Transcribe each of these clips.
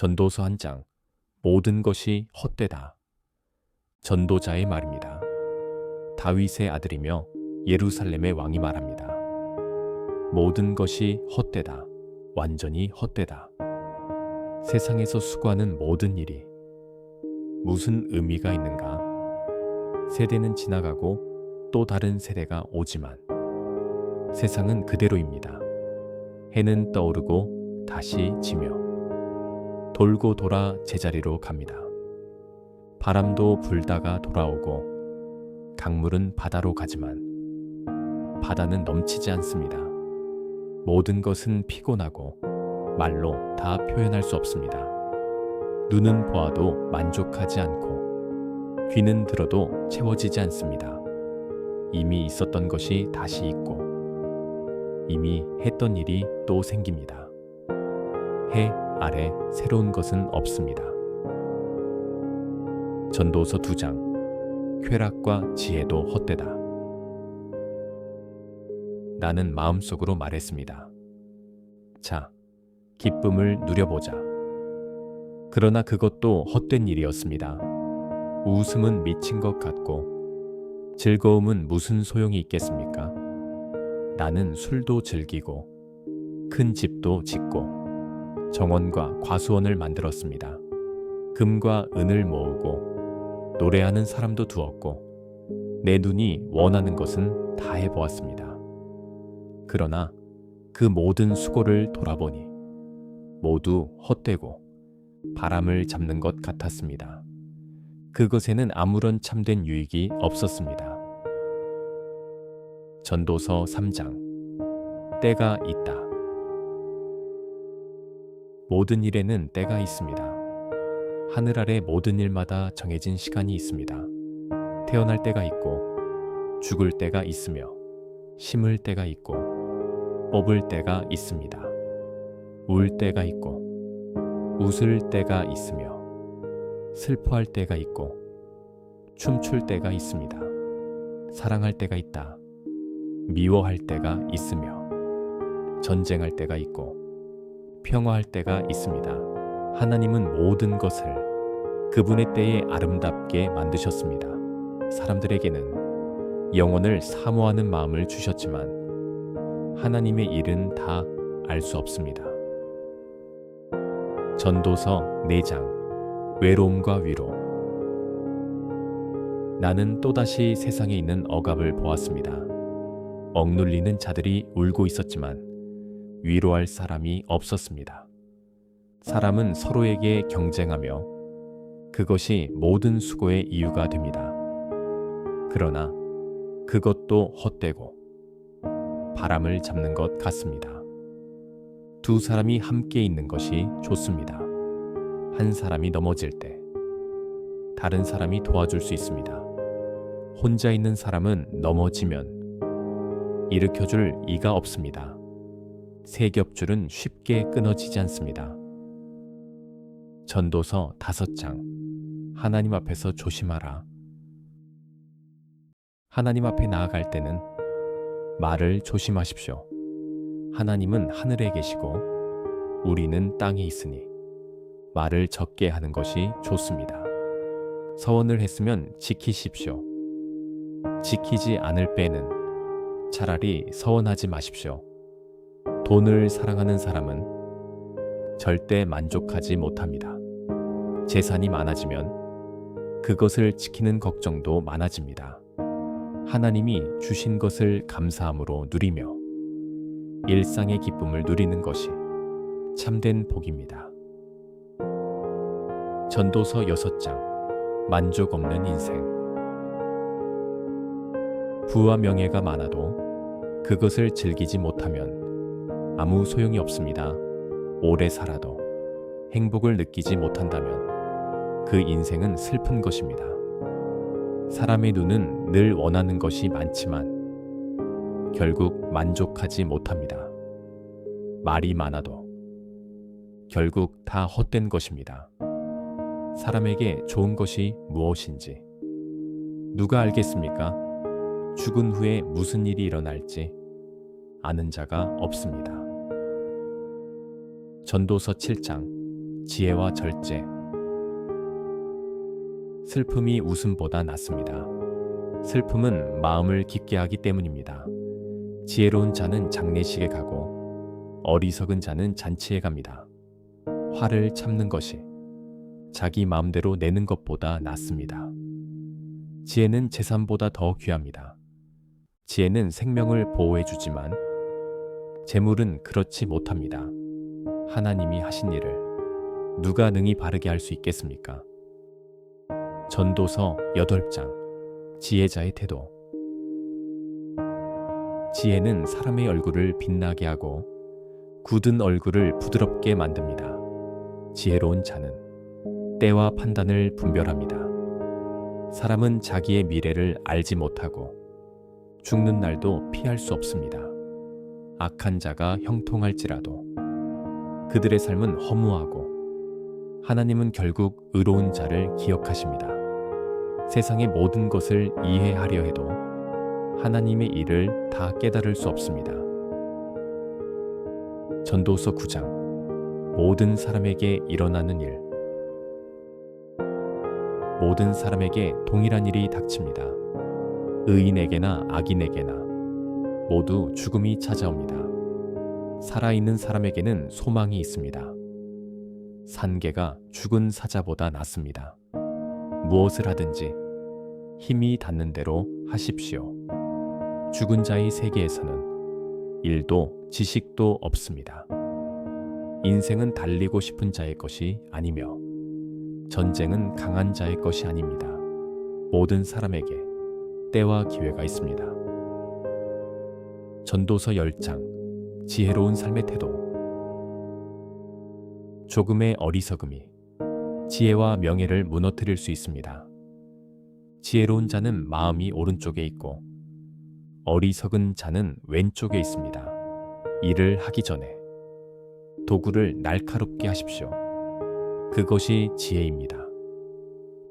전도서 한 장. 모든 것이 헛되다. 전도자의 말입니다. 다윗의 아들이며 예루살렘의 왕이 말합니다. 모든 것이 헛되다. 완전히 헛되다. 세상에서 수고하는 모든 일이 무슨 의미가 있는가? 세대는 지나가고 또 다른 세대가 오지만 세상은 그대로입니다. 해는 떠오르고 다시 지며 돌고 돌아 제자리로 갑니다. 바람도 불다가 돌아오고 강물은 바다로 가지만 바다는 넘치지 않습니다. 모든 것은 피곤하고 말로 다 표현할 수 없습니다. 눈은 보아도 만족하지 않고 귀는 들어도 채워지지 않습니다. 이미 있었던 것이 다시 있고 이미 했던 일이 또 생깁니다. 해 아래 새로운 것은 없습니다. 전도서 두장 쾌락과 지혜도 헛되다. 나는 마음속으로 말했습니다. 자, 기쁨을 누려보자. 그러나 그것도 헛된 일이었습니다. 웃음은 미친 것 같고 즐거움은 무슨 소용이 있겠습니까? 나는 술도 즐기고 큰 집도 짓고 정원과 과수원을 만들었습니다. 금과 은을 모으고 노래하는 사람도 두었고 내 눈이 원하는 것은 다 해보았습니다. 그러나 그 모든 수고를 돌아보니 모두 헛되고 바람을 잡는 것 같았습니다. 그것에는 아무런 참된 유익이 없었습니다. 전도서 3장 때가 있다. 모든 일에는 때가 있습니다. 하늘 아래 모든 일마다 정해진 시간이 있습니다. 태어날 때가 있고 죽을 때가 있으며 심을 때가 있고 뽑을 때가 있습니다. 울 때가 있고 웃을 때가 있으며 슬퍼할 때가 있고 춤출 때가 있습니다. 사랑할 때가 있다. 미워할 때가 있으며 전쟁할 때가 있고 평화할 때가 있습니다. 하나님은 모든 것을 그분의 때에 아름답게 만드셨습니다. 사람들에게는 영혼을 사모하는 마음을 주셨지만 하나님의 일은 다 알 수 없습니다. 전도서 4장 외로움과 위로 나는 또다시 세상에 있는 억압을 보았습니다. 억눌리는 자들이 울고 있었지만 위로할 사람이 없었습니다. 사람은 서로에게 경쟁하며 그것이 모든 수고의 이유가 됩니다. 그러나 그것도 헛되고 바람을 잡는 것 같습니다. 두 사람이 함께 있는 것이 좋습니다. 한 사람이 넘어질 때 다른 사람이 도와줄 수 있습니다. 혼자 있는 사람은 넘어지면 일으켜줄 이가 없습니다. 세 겹줄은 쉽게 끊어지지 않습니다. 전도서 다섯 장 하나님 앞에서 조심하라. 하나님 앞에 나아갈 때는 말을 조심하십시오. 하나님은 하늘에 계시고 우리는 땅에 있으니 말을 적게 하는 것이 좋습니다. 서원을 했으면 지키십시오. 지키지 않을 빼는 차라리 서원하지 마십시오. 돈을 사랑하는 사람은 절대 만족하지 못합니다. 재산이 많아지면 그것을 지키는 걱정도 많아집니다. 하나님이 주신 것을 감사함으로 누리며 일상의 기쁨을 누리는 것이 참된 복입니다. 전도서 6장 만족 없는 인생 부와 명예가 많아도 그것을 즐기지 못하면 아무 소용이 없습니다. 오래 살아도 행복을 느끼지 못한다면 그 인생은 슬픈 것입니다. 사람의 눈은 늘 원하는 것이 많지만 결국 만족하지 못합니다. 말이 많아도 결국 다 헛된 것입니다. 사람에게 좋은 것이 무엇인지 누가 알겠습니까? 죽은 후에 무슨 일이 일어날지 아는 자가 없습니다. 전도서 7장 지혜와 절제. 슬픔이 웃음보다 낫습니다. 슬픔은 마음을 깊게 하기 때문입니다. 지혜로운 자는 장례식에 가고 어리석은 자는 잔치에 갑니다. 화를 참는 것이 자기 마음대로 내는 것보다 낫습니다. 지혜는 재산보다 더 귀합니다. 지혜는 생명을 보호해 주지만 재물은 그렇지 못합니다. 하나님이 하신 일을 누가 능히 바르게 할 수 있겠습니까? 전도서 8장 지혜자의 태도 지혜는 사람의 얼굴을 빛나게 하고 굳은 얼굴을 부드럽게 만듭니다. 지혜로운 자는 때와 판단을 분별합니다. 사람은 자기의 미래를 알지 못하고 죽는 날도 피할 수 없습니다. 악한 자가 형통할지라도 그들의 삶은 허무하고 하나님은 결국 의로운 자를 기억하십니다. 세상의 모든 것을 이해하려 해도 하나님의 일을 다 깨달을 수 없습니다. 전도서 9장 모든 사람에게 일어나는 일 모든 사람에게 동일한 일이 닥칩니다. 의인에게나 악인에게나 모두 죽음이 찾아옵니다. 살아있는 사람에게는 소망이 있습니다. 산개가 죽은 사자보다 낫습니다. 무엇을 하든지 힘이 닿는 대로 하십시오. 죽은 자의 세계에서는 일도 지식도 없습니다. 인생은 달리고 싶은 자의 것이 아니며 전쟁은 강한 자의 것이 아닙니다. 모든 사람에게 때와 기회가 있습니다. 전도서 10장 지혜로운 삶의 태도 조금의 어리석음이 지혜와 명예를 무너뜨릴 수 있습니다. 지혜로운 자는 마음이 오른쪽에 있고 어리석은 자는 왼쪽에 있습니다. 일을 하기 전에 도구를 날카롭게 하십시오. 그것이 지혜입니다.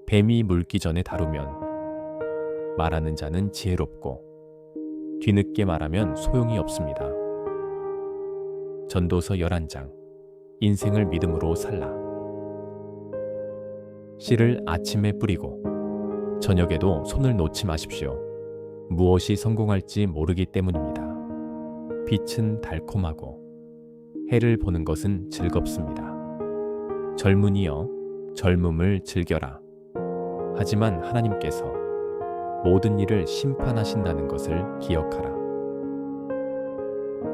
뱀이 물기 전에 다루면 말하는 자는 지혜롭고 뒤늦게 말하면 소용이 없습니다. 전도서 11장 인생을 믿음으로 살라. 씨를 아침에 뿌리고 저녁에도 손을 놓지 마십시오. 무엇이 성공할지 모르기 때문입니다. 빛은 달콤하고 해를 보는 것은 즐겁습니다. 젊은이여, 젊음을 즐겨라. 하지만 하나님께서 모든 일을 심판하신다는 것을 기억하라.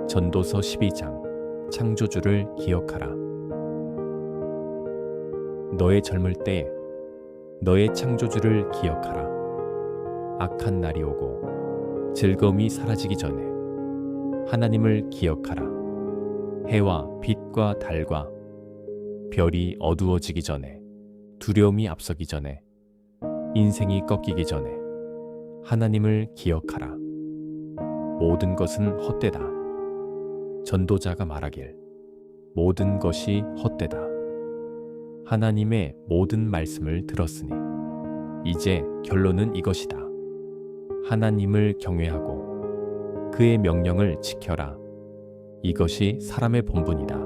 전도서 12장 창조주를 기억하라. 너의 젊을 때 너의 창조주를 기억하라. 악한 날이 오고 즐거움이 사라지기 전에 하나님을 기억하라. 해와 빛과 달과 별이 어두워지기 전에 두려움이 앞서기 전에 인생이 꺾이기 전에 하나님을 기억하라. 모든 것은 헛되다. 전도자가 말하길 모든 것이 헛되다. 하나님의 모든 말씀을 들었으니 이제 결론은 이것이다. 하나님을 경외하고 그의 명령을 지켜라. 이것이 사람의 본분이다.